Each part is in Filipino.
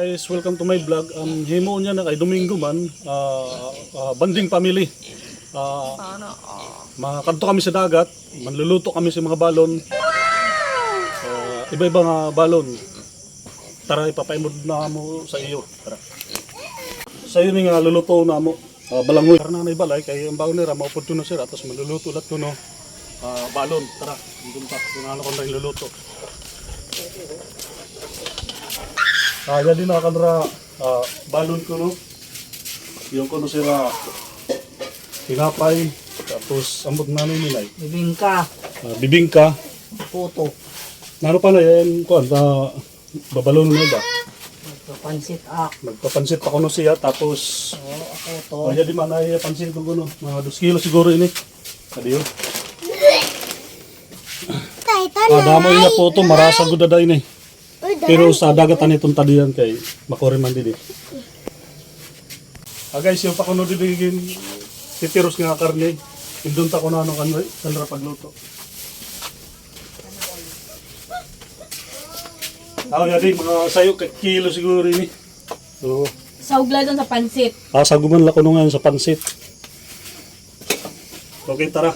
guys, welcome to my vlog. Um, himo niya na kay Domingo man, ah, ah, banding family. Ah, makakanto kami sa dagat, manluluto kami sa mga balon. Ah, iba-iba nga balon. Tara, ipapaimod na mo sa iyo. Tara. Sa iyo nga luluto na mo. Ah, balangoy. Tara na ibalay, kay ang baon nila, maupod na sila, tapos manluluto lahat to no. Ah, balon, tara, doon pa, kung ano ko na iluluto. Ah, yan din nakakadra ah, balon ko no. Yung ko no sila tinapay tapos ambot na nilay. Bibingka, Ah, bibingka. puto, Nano pa na yan ko ah, babalon na ba. pansit ak, Magpapansit pa ko no siya tapos o ako to. oh, yan di man ay pansit ko no. Mga 2 kilo siguro ini. Adiyo. Ah, damo iya po to marasa gud daday ni. Pero sa dagatan itong tadiyan kay makoriman din eh. Ah guys, yung pakuno dibigin titiros nga karne. Indun ta ko na ano kanray, kanra pagluto. Ah, yadi mga sayo ka kilo siguro ini. Oo. Saugla doon sa pansit. Ah, saguman la ko ngayon sa pansit. Okay, tara.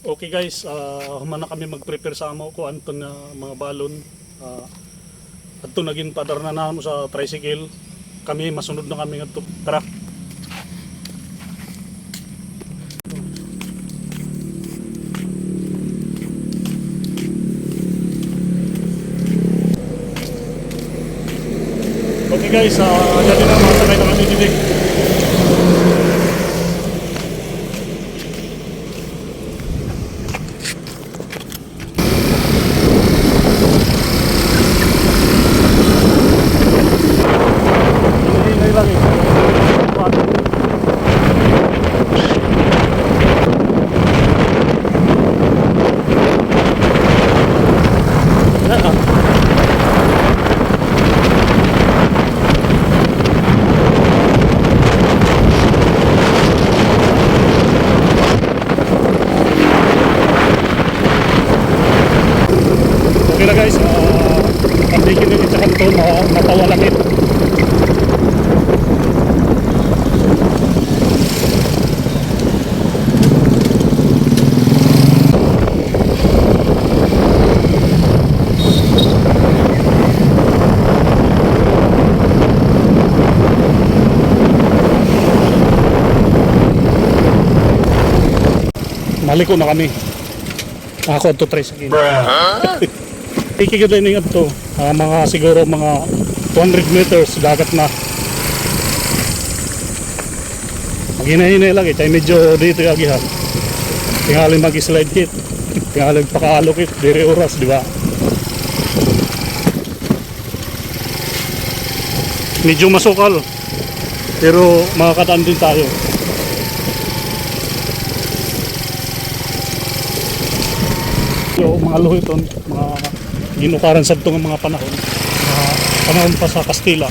Okay guys, uh, humana kami mag-prepare sa amo ko anton na mga balon. Uh, adto naging padar na namo sa tricycle. Kami masunod na kami ngadto. Tara. Okay guys, uh, dati na masakay na kami dito. Ingay lang eh. Ah. Okay na guys, uh, pagdikin nyo sa kanto, ma- matawa lang ito. Maliko na kami. Ako to try sa gina. Ikigod din nga to, ah, mga siguro mga 200 meters dagat na. Maghinay-hinay lang eh, tayo medyo dito yung agihan. Tingali mag-slide kit, tingali pakalo kit, diri oras, di ba? Medyo masukal, pero makakataan din tayo. Mga luhiton, mga ginukaran sa itong mga panahon, mga panahon pa sa Kastila.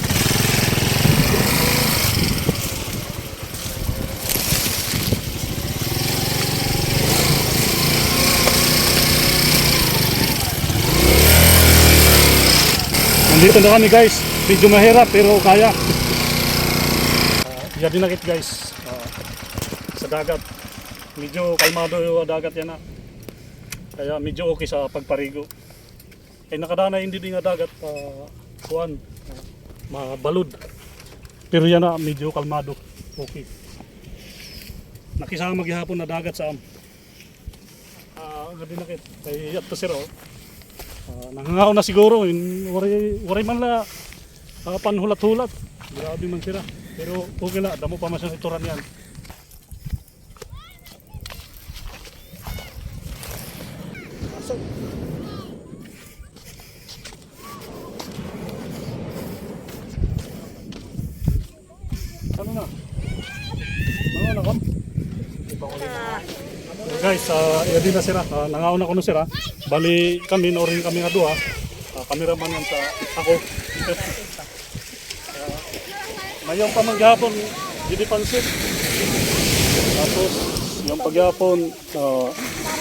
Nandito na kami guys, medyo mahirap pero kaya. Uh, yan din nakit guys, ah, sa dagat. Medyo kalmado yung dagat yan ah. Kaya medyo okay sa pagparigo. Ay nakadana hindi din nga dagat uh, kuan uh, mabalod. Pero yan na medyo kalmado. Okay. Nakisama maghihapon na dagat sa am. Ah, uh, gabi na kit. Kay yato sir. Uh, na siguro, in, waray, waray man la uh, panhulat-hulat. Grabe man sila. Pero okay la, damo pa man sa ituran yan. Asok. Ano na? Ano na kam? Guys, uh, iya din na sila. Uh, nangauna ko na sila. Bali kami, norin kami nga duha. Uh, kameraman yan sa ako. uh, mayong pa maghapon, hindi pansit. Tapos, yung paghapon, uh,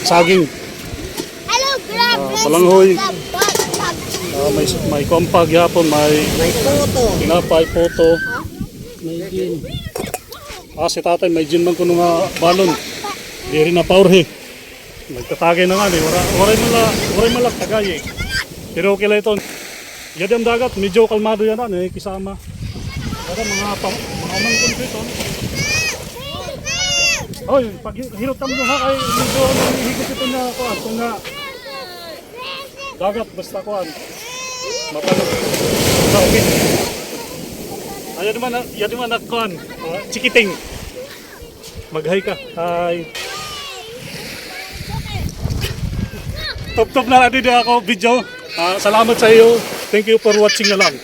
saging. Hello, grab. Ah, butt, butt. Ah, may may kompag yapon, may May puto. tinapay, poto. May gin. Ah, si tatay, may gin man kuno nga balon. Di rin na eh. Nagtatagay na nga eh. Wala, waray man la, waray man lang tagay eh. Pero okay lang ito. Yadi ang dagat, medyo kalmado yan ano eh, kisama. Pero mga pa, mga mangkon ko ito. Oy, pag hirutan mo ha kay medyo nanghihigit ito na kuan, kung na dagat basta kuan. Mapalog. Sa okay. Ayaw naman, na- ayaw naman na kuan, ah, chikiting. Mag-hi ka. Hi. Top top na natin ako video. Ah, salamat sa iyo. Thank you for watching na lang.